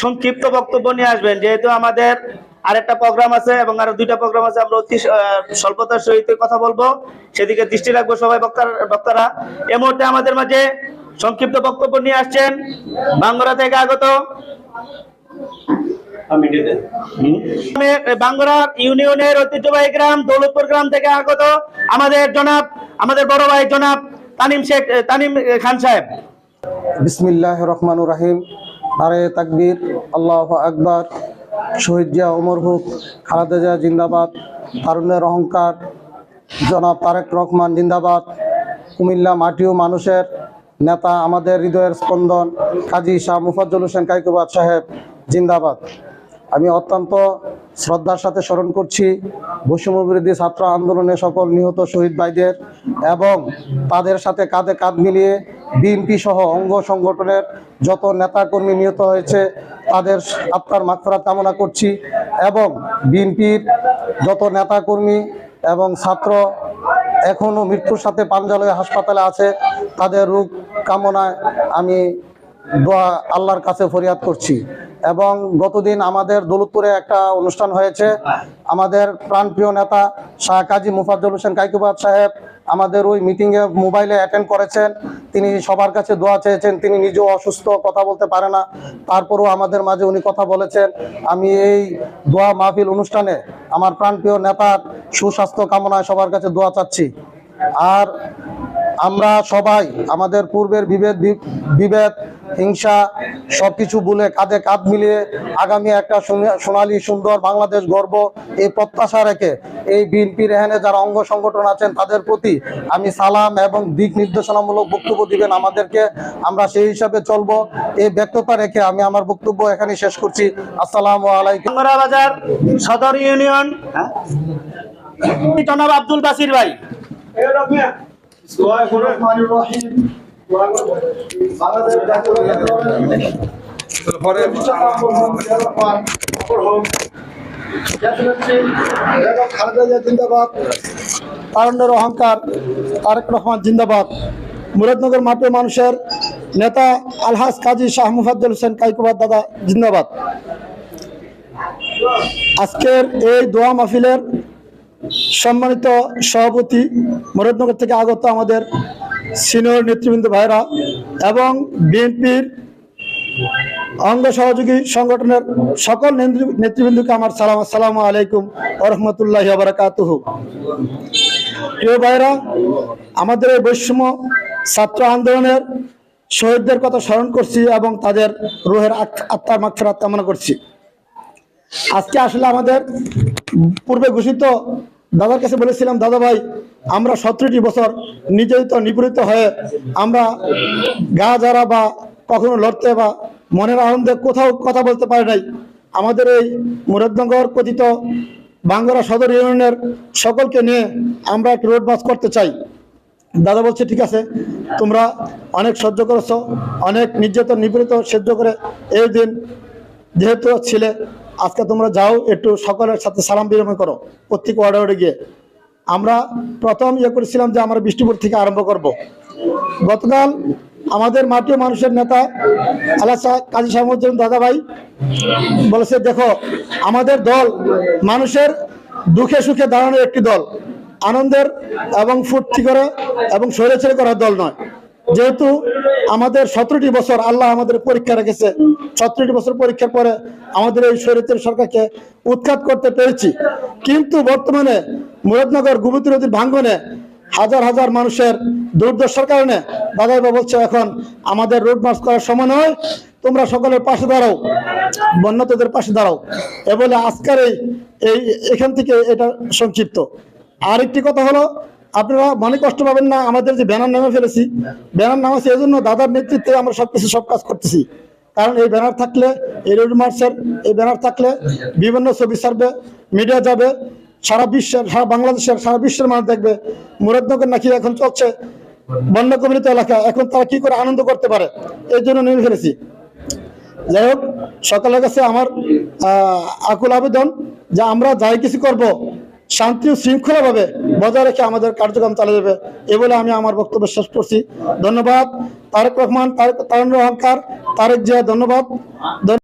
সংক্ষিপ্ত বক্তব্য নিয়ে আসবেন। যেহেতু আমাদের আরেকটা প্রোগ্রাম আছে এবং আরও দুইটা প্রোগ্রাম আছে আমরা অতি স্বল্পতার সহিত কথা বলব। সেদিকে দৃষ্টি রাখব সবাই বক্তার বক্তারা। এ মুহূর্তে আমাদের মাঝে সংক্ষিপ্ত বক্তব্য নিয়ে আসছেন। বাঙ্গরা থেকে আগত। বাঙ্গরা ইউনিয়নের ঐতিহ্যবাহী গ্রাম দৌলতপুর গ্রাম থেকে আগত আমাদের জনাব আমাদের বড় ভাই জনাব তানিম শেখ তানিম খান সাহেব। বিসমিল্লাহ রহমানুর রাহিম। নারে তাকবীর, আল্লাহ আকবর, শহীদ জিয়া ওমর হুক, খালেদা জিয়া জিন্দাবাদ তারুণ্যের অহংকার, জনাব তারেক রহমান জিন্দাবাদ, কুমিল্লা মাটিও মানুষের নেতা আমাদের হৃদয়ের স্পন্দন, কাজী শাহ মুফাজ্জল হোসেন কাইকুবাদ সাহেব জিন্দাবাদ। আমি অত্যন্ত শ্রদ্ধার সাথে স্মরণ করছি বৈষম্য বিরোধী ছাত্র আন্দোলনে সকল নিহত শহীদ ভাইদের এবং তাদের সাথে কাঁধে কাঁধ মিলিয়ে বিএনপি সহ অঙ্গ সংগঠনের যত নেতাকর্মী নিহত হয়েছে, তাদের আত্মার মাগফিরাত কামনা করছি এবং বিএনপির যত নেতাকর্মী এবং ছাত্র এখনও মৃত্যুর সাথে পাঞ্জালয় হাসপাতালে আছে, তাদের রোগ কামনায় আমি দোয়া আল্লাহর কাছে ফরিয়াদ করছি। এবং গতদিন আমাদের দৌলতপুরে একটা অনুষ্ঠান হয়েছে। আমাদের প্রাণপ্রিয় নেতা শাহ কাজী মুফাজ্জল হোসেন কাইকুবাদ সাহেব আমাদের ওই মিটিংয়ে মোবাইলে অ্যাটেন্ড করেছেন। তিনি সবার কাছে দোয়া চেয়েছেন, তিনি নিজেও অসুস্থ, কথা বলতে পারে না। তারপরেও আমাদের মাঝে উনি কথা বলেছেন। আমি এই দোয়া মাহফিল অনুষ্ঠানে আমার প্রাণপ্রিয় নেতার সুস্বাস্থ্য কামনায় সবার কাছে দোয়া চাচ্ছি। আর আমরা সবাই আমাদের পূর্বের বিভেদ বিভেদ হিংসা সবকিছু বলে কাঁধে কাঁধ মিলিয়ে আগামী একটা সোনা- সোনালী সুন্দর বাংলাদেশ গর্ব এই প্রত্যাশা রেখে এই বিএনপি রেহানে যারা অঙ্গ সংগঠন আছেন তাদের প্রতি আমি সালাম এবং দিক নির্দেশনামূলক বক্তব্য দিবেন আমাদেরকে। আমরা সেই হিসাবে চলবো। এই ব্যক্ততা রেখে আমি আমার বক্তব্য এখানে শেষ করছি। আসসালাম আলাইকুম। বাজার সদর ইউনিয়ন হ্যাঁ? জনাব আব্দুল বাসির ভাই? তারণ্যের অহংকার, তারেক রহমান জিন্দাবাদ। মুরাদনগর মাঠে মানুষের নেতা আলহাজ কাজী শাহ মুফাদ্দুল হোসেন কাইকুবাদ দাদা জিন্দাবাদ। আজকের এই দোয়া মাহফিলের সম্মানিত সভাপতি মুরাদনগর থেকে আগত আমাদের সিনিয়র নেতৃবৃন্দ ভাইরা এবং বিএনপির অঙ্গ সহযোগী সংগঠনের সকল নেতৃবৃন্দকে আমার সালাম আসসালামু আলাইকুম ওরহমতুল্লাহ বারাকাতুহু। প্রিয় ভাইরা, আমাদের এই বৈষম্য ছাত্র আন্দোলনের শহীদদের কথা স্মরণ করছি এবং তাদের রুহের আত- আত্মার মাগফিরাত কামনা করছি। আজকে আসলে আমাদের পূর্বে ঘোষিত দাদার কাছে বলেছিলাম দাদা ভাই আমরা সতেরোটি বছর নির্যাতিত, নিপীড়িত হয়ে আমরা গা যারা বা কখনো লড়তে বা মনের আনন্দে কোথাও কথা বলতে পারে নাই, আমাদের এই মুরাদনগর কথিত বাঙ্গরা সদর ইউনিয়নের সকলকে নিয়ে আমরা একটু রোড বাস করতে চাই। দাদা বলছে, ঠিক আছে, তোমরা অনেক সহ্য করেছ, অনেক নির্যাতন নিপীড়িত, সহ্য করে এই দিন যেহেতু ছিলে, আজকে তোমরা যাও, একটু সকলের সাথে সালাম বিনিময় করো, প্রত্যেক ওয়ার্ডে ওয়ার্ডে গিয়ে। আমরা প্রথম ইয়ে করেছিলাম যে আমরা বৃষ্টিপুর থেকে আরম্ভ করব। গতকাল আমাদের মাটিও মানুষের নেতা আল্লাহ কাজী সামুদ্দিন দাদা ভাই বলেছে, দেখো, আমাদের দল মানুষের দুঃখে সুখে দাঁড়ানোর একটি দল। আনন্দের এবং ফুর্তি করে এবং ছেড়ে করার দল নয়। যেহেতু আমাদের সতেরোটি বছর আল্লাহ আমাদের পরীক্ষা রেখেছে, সতেরোটি বছর পরীক্ষার পরে আমাদের এই শরীরের সরকারকে উৎখাত করতে পেরেছি। কিন্তু বর্তমানে মুরাদনগর গুমতি নদীর ভাঙ্গনে হাজার হাজার মানুষের দুর্দশার কারণে দাদাইবা বলছে, এখন আমাদের রোড মার্চ করার সময় নয়, তোমরা সকলের পাশে দাঁড়াও, বন্যতদের পাশে দাঁড়াও। এ বলে আজকের এই এখান থেকে এটা সংক্ষিপ্ত। আরেকটি কথা হলো, আপনারা মনে কষ্ট পাবেন না, আমাদের যে ব্যানার নামে ফেলেছি, ব্যানার নামাছে এই জন্য দাদার নেতৃত্বে আমরা সব কিছু সব কাজ করতেছি। কারণ এই ব্যানার থাকলে, এই রোড মার্চের এই ব্যানার থাকলে বিভিন্ন ছবি ছাড়বে মিডিয়া যাবে সারা বিশ্বের, সারা বাংলাদেশের, সারা বিশ্বের মানুষ দেখবে, মুরাদনগর নাকি এখন চলছে বন্য কবিরিত এলাকা। এখন তারা কি করে আনন্দ করতে পারে? এই জন্য নিয়ে ফেলেছি যাই হোক, সকালের কাছে আমার আকুল আবেদন যে আমরা যাই কিছু করব, শান্তি ও শৃঙ্খলাভাবে বজায় রেখে আমাদের কার্যক্রম চালিয়ে যাবে, এ বলে আমি আমার বক্তব্য শেষ করছি। ধন্যবাদ। তারেক রহমান, তারেক তারেন্দ্র অহংকার তারেক জিয়া, ধন্যবাদ। ধন্য-